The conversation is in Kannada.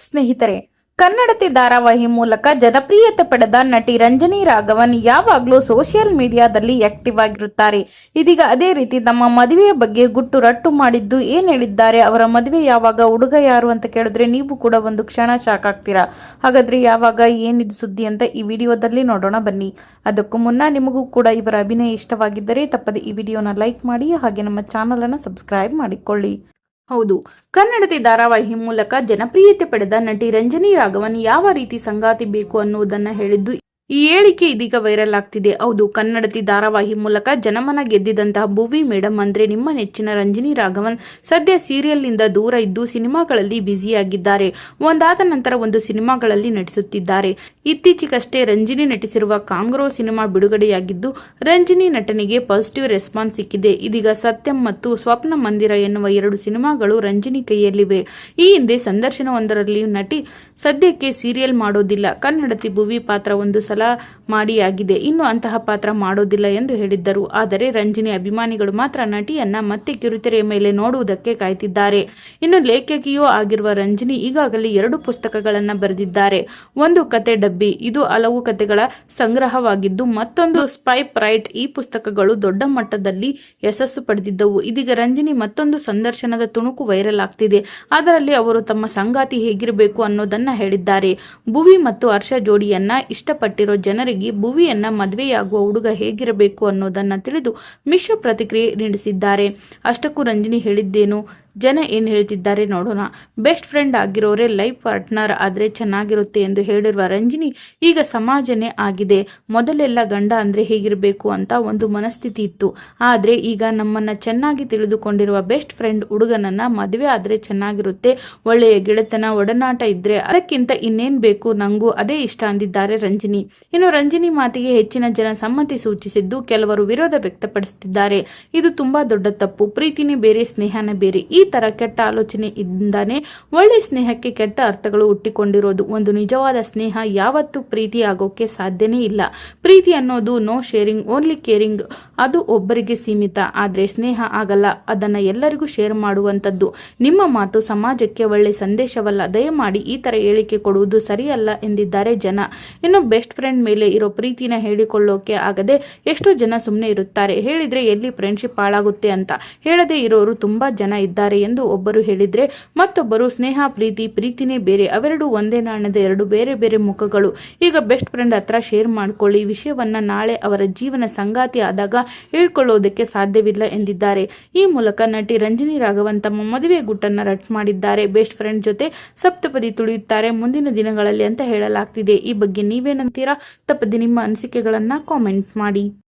ಸ್ನೇಹಿತರೆ, ಕನ್ನಡತಿ ಧಾರಾವಾಹಿ ಮೂಲಕ ಜನಪ್ರಿಯತೆ ಪಡೆದ ನಟಿ ರಂಜನಿ ರಾಘವನ್ ಯಾವಾಗಲೂ ಸೋಷಿಯಲ್ ಮೀಡಿಯಾದಲ್ಲಿ ಆಕ್ಟಿವ್ ಆಗಿರುತ್ತಾರೆ. ಇದೀಗ ಅದೇ ರೀತಿ ತಮ್ಮ ಮದುವೆಯ ಬಗ್ಗೆ ಗುಟ್ಟು ರಟ್ಟು ಮಾಡಿದ್ದು ಏನ್ ಹೇಳಿದ್ದಾರೆ? ಅವರ ಮದುವೆ ಯಾವಾಗ, ಹುಡುಗ ಯಾರು ಅಂತ ಕೇಳಿದ್ರೆ ನೀವು ಕೂಡ ಒಂದು ಕ್ಷಣ ಶಾಕ್ ಆಗ್ತೀರಾ? ಹಾಗಾದ್ರೆ ಯಾವಾಗ, ಏನಿದು ಸುದ್ದಿ ಅಂತ ಈ ವಿಡಿಯೋದಲ್ಲಿ ನೋಡೋಣ ಬನ್ನಿ. ಅದಕ್ಕೂ ಮುನ್ನ ನಿಮಗೂ ಕೂಡ ಇವರ ಅಭಿನಯ ಇಷ್ಟವಾಗಿದ್ದರೆ ತಪ್ಪದೆ ಈ ವಿಡಿಯೋನ ಲೈಕ್ ಮಾಡಿ ಹಾಗೆ ನಮ್ಮ ಚಾನಲ್ ಅನ್ನು ಸಬ್ಸ್ಕ್ರೈಬ್ ಮಾಡಿಕೊಳ್ಳಿ. ಹೌದು. ಕನ್ನಡತಿ ಧಾರಾವಾಹಿ ಮೂಲಕ ಜನಪ್ರಿಯತೆ ಪಡೆದ ನಟಿ ರಂಜನಿ ರಾಘವನ್ ಯಾವ ರೀತಿ ಸಂಗಾತಿ ಬೇಕು ಅನ್ನುವುದನ್ನ ಹೇಳಿದ್ದು ಈ ಹೇಳಿಕೆ ಇದೀಗ ವೈರಲ್ ಆಗ್ತಿದೆ. ಹೌದು, ಕನ್ನಡತಿ ಧಾರಾವಾಹಿ ಮೂಲಕ ಜನಮನ ಗೆದ್ದಿದಂತಹ ಭುವಿ ಮೇಡಮ್ ಅಂದ್ರೆ ನಿಮ್ಮ ನೆಚ್ಚಿನ ರಂಜಿನಿ ರಾಘವನ್. ಸದ್ಯ ಸೀರಿಯಲ್ನಿಂದ ದೂರ ಇದ್ದು ಸಿನಿಮಾಗಳಲ್ಲಿ ಬ್ಯುಸಿಯಾಗಿದ್ದಾರೆ. ಒಂದಾದ ನಂತರ ಒಂದು ಸಿನಿಮಾಗಳಲ್ಲಿ ನಟಿಸುತ್ತಿದ್ದಾರೆ. ಇತ್ತೀಚೆಗಷ್ಟೇ ರಂಜಿನಿ ನಟಿಸಿರುವ ಕಾಂಗ್ರೋ ಸಿನಿಮಾ ಬಿಡುಗಡೆಯಾಗಿದ್ದು, ರಂಜಿನಿ ನಟನೆಗೆ ಪಾಸಿಟಿವ್ ರೆಸ್ಪಾನ್ಸ್ ಸಿಕ್ಕಿದೆ. ಇದೀಗ ಸತ್ಯಂ ಮತ್ತು ಸ್ವಪ್ನ ಮಂದಿರ ಎನ್ನುವ ಎರಡು ಸಿನಿಮಾಗಳು ರಂಜಿನಿ ಕೈಯಲ್ಲಿವೆ. ಈ ಹಿಂದೆ ಸಂದರ್ಶನವೊಂದರಲ್ಲಿ ನಟಿ ಸದ್ಯಕ್ಕೆ ಸೀರಿಯಲ್ ಮಾಡೋದಿಲ್ಲ. ಕನ್ನಡತಿ ಭುವಿ ಪಾತ್ರ ಒಂದು ಸಲ ಮಾಡಿ ಇನ್ನು ಅಂತಹ ಪಾತ್ರ ಮಾಡೋದಿಲ್ಲ ಎಂದು ಹೇಳಿದ್ದರು. ಆದರೆ ರಂಜಿನಿ ಅಭಿಮಾನಿಗಳು ಮಾತ್ರ ನಟಿಯನ್ನ ಮತ್ತೆ ಕಿರುತೆರೆಯ ಮೇಲೆ ನೋಡುವುದಕ್ಕೆ ಕಾಯ್ತಿದ್ದಾರೆ. ಇನ್ನು ಲೇಖಕಿಯೂ ಆಗಿರುವ ರಂಜಿನಿ ಈಗಾಗಲೇ ಎರಡು ಪುಸ್ತಕಗಳನ್ನು ಬರೆದಿದ್ದಾರೆ. ಒಂದು ಕತೆ ಡಬ್ಬಿ, ಇದು ಹಲವು ಕತೆಗಳ ಸಂಗ್ರಹವಾಗಿದ್ದು ಮತ್ತೊಂದು ಸ್ಪೈ ಪ್ರೈಟ್ ಈ ಪುಸ್ತಕಗಳು ದೊಡ್ಡ ಮಟ್ಟದಲ್ಲಿ ಯಶಸ್ಸು ಪಡೆದಿದ್ದವು. ಇದೀಗ ರಂಜಿನಿ ಮತ್ತೊಂದು ಸಂದರ್ಶನದ ತುಣುಕು ವೈರಲ್ ಆಗ್ತಿದೆ. ಅದರಲ್ಲಿ ಅವರು ತಮ್ಮ ಸಂಗಾತಿ ಹೇಗಿರಬೇಕು ಅನ್ನೋದನ್ನ ಹೇಳಿದ್ದಾರೆ. ಭುವಿ ಮತ್ತು ಹರ್ಷ ಜೋಡಿಯನ್ನ ಇಷ್ಟಪಟ್ಟಿರೋ ಜನರಿಗೆ ಭುವಿಯನ್ನ ಮದುವೆಯಾಗುವ ಹುಡುಗ ಹೇಗಿರಬೇಕು ಅನ್ನೋದನ್ನ ತಿಳಿದು ಮಿಶ್ರ ಪ್ರತಿಕ್ರಿಯೆ ನೀಡಿಸಿದ್ದಾರೆ. ಅಷ್ಟಕ್ಕೂ ರಂಜಿನಿ ಹೇಳಿದ್ದೇನು? ಜನ ಏನು ಹೇಳ್ತಿದ್ದಾರೆ ನೋಡೋಣ. ಬೆಸ್ಟ್ ಫ್ರೆಂಡ್ ಆಗಿರೋರೆ ಲೈಫ್ ಪಾರ್ಟ್ನರ್ ಆದರೆ ಚೆನ್ನಾಗಿರುತ್ತೆ ಎಂದು ಹೇಳಿರುವ ರಂಜಿನಿ, ಈಗ ಸಮಾಜನೇ ಆಗಿದೆ. ಮೊದಲೆಲ್ಲ ಗಂಡ ಅಂದರೆ ಹೇಗಿರಬೇಕು ಅಂತ ಒಂದು ಮನಸ್ಥಿತಿ ಇತ್ತು. ಆದರೆ ಈಗ ನಮ್ಮನ್ನ ಚೆನ್ನಾಗಿ ತಿಳಿದುಕೊಂಡಿರುವ ಬೆಸ್ಟ್ ಫ್ರೆಂಡ್ ಹುಡುಗನನ್ನ ಮದುವೆ ಆದರೆ ಚೆನ್ನಾಗಿರುತ್ತೆ. ಒಳ್ಳೆಯ ಗೆಳೆತನ, ಒಡನಾಟ ಇದ್ರೆ ಅದಕ್ಕಿಂತ ಇನ್ನೇನ್ ಬೇಕು? ನಂಗೂ ಅದೇ ಇಷ್ಟ ಅಂದಿದ್ದಾರೆ ರಂಜಿನಿ. ಇನ್ನು ರಂಜಿನಿ ಮಾತಿಗೆ ಹೆಚ್ಚಿನ ಜನ ಸಮ್ಮತಿ ಸೂಚಿಸಿದ್ದು ಕೆಲವರು ವಿರೋಧ ವ್ಯಕ್ತಪಡಿಸುತ್ತಿದ್ದಾರೆ ಇದು ತುಂಬಾ ದೊಡ್ಡ ತಪ್ಪು. ಪ್ರೀತಿನೇ ಬೇರೆ, ಸ್ನೇಹನೇ ಬೇರೆ. ಈ ತರ ಕೆಟ್ಟ ಆಲೋಚನೆ ಇಂದಾನೆ ಒಳ್ಳೆ ಸ್ನೇಹಕ್ಕೆ ಕೆಟ್ಟ ಅರ್ಥಗಳು ಹುಟ್ಟಿಕೊಂಡಿರೋದು. ಒಂದು ನಿಜವಾದ ಸ್ನೇಹ ಯಾವತ್ತೂ ಪ್ರೀತಿ ಆಗೋಕೆ ಸಾಧ್ಯನೇ ಇಲ್ಲ. ಪ್ರೀತಿ ಅನ್ನೋದು ನೋ ಶೇರಿಂಗ್ ಓನ್ಲಿ ಕೇರಿಂಗ್ ಅದು ಒಬ್ಬರಿಗೆ ಸೀಮಿತ, ಆದ್ರೆ ಸ್ನೇಹ ಆಗಲ್ಲ. ಅದನ್ನ ಎಲ್ಲರಿಗೂ ಶೇರ್ ಮಾಡುವಂತದ್ದು ನಿಮ್ಮ ಮಾತು ಸಮಾಜಕ್ಕೆ ಒಳ್ಳೆ ಸಂದೇಶವಲ್ಲ. ದಯಮಾಡಿ ಈ ತರ ಹೇಳಿಕೆ ಕೊಡುವುದು ಸರಿಯಲ್ಲ ಎಂದಿದ್ದಾರೆ ಜನ. ಇನ್ನು ಬೆಸ್ಟ್ ಫ್ರೆಂಡ್ ಮೇಲೆ ಇರೋ ಪ್ರೀತಿನ ಹೇಳಿಕೊಳ್ಳೋಕೆ ಆಗದೆ ಎಷ್ಟೋ ಜನ ಸುಮ್ಮನೆ ಇರುತ್ತಾರೆ. ಹೇಳಿದ್ರೆ ಎಲ್ಲಿ ಫ್ರೆಂಡ್ಶಿಪ್ ಹಾಳಾಗುತ್ತೆ ಅಂತ. ಹೇಳದೆ ಇರೋರು ತುಂಬಾ ಜನ ಎಂದು ಒಬ್ಬರು ಹೇಳಿದ್ರೆ, ಮತ್ತೊಬ್ಬರು ಸ್ನೇಹ, ಪ್ರೀತಿ, ಪ್ರೀತಿನೇ ಬೇರೆ, ಅವೆರಡು ಒಂದೇ ನಾಣ್ಯದ ಎರಡು ಬೇರೆ ಬೇರೆ ಮುಖಗಳು. ಈಗ ಬೆಸ್ಟ್ ಫ್ರೆಂಡ್ ಹತ್ರ ಶೇರ್ ಮಾಡ್ಕೊಳ್ಳಿ. ವಿಷಯವನ್ನ ನಾಳೆ ಅವರ ಜೀವನ ಸಂಗಾತಿ ಆದಾಗ ಹೇಳ್ಕೊಳ್ಳೋದಕ್ಕೆ ಸಾಧ್ಯವಿಲ್ಲ ಎಂದಿದ್ದಾರೆ. ಈ ಮೂಲಕ ನಟಿ ರಂಜನಿ ರಾಘವನ್ ತಮ್ಮ ಮದುವೆ ಗುಟ್ಟನ್ನ ರಟ್ ಮಾಡಿದ್ದಾರೆ. ಬೆಸ್ಟ್ ಫ್ರೆಂಡ್ ಜೊತೆ ಸಪ್ತಪದಿ ತುಳಿಯುತ್ತಾರೆ ಮುಂದಿನ ದಿನಗಳಲ್ಲಿ ಅಂತ ಹೇಳಲಾಗ್ತಿದೆ. ಈ ಬಗ್ಗೆ ನೀವೇನಂತೀರಾ? ತಪ್ಪದೆ ನಿಮ್ಮ ಅನಿಸಿಕೆಗಳನ್ನ ಕಾಮೆಂಟ್ ಮಾಡಿ.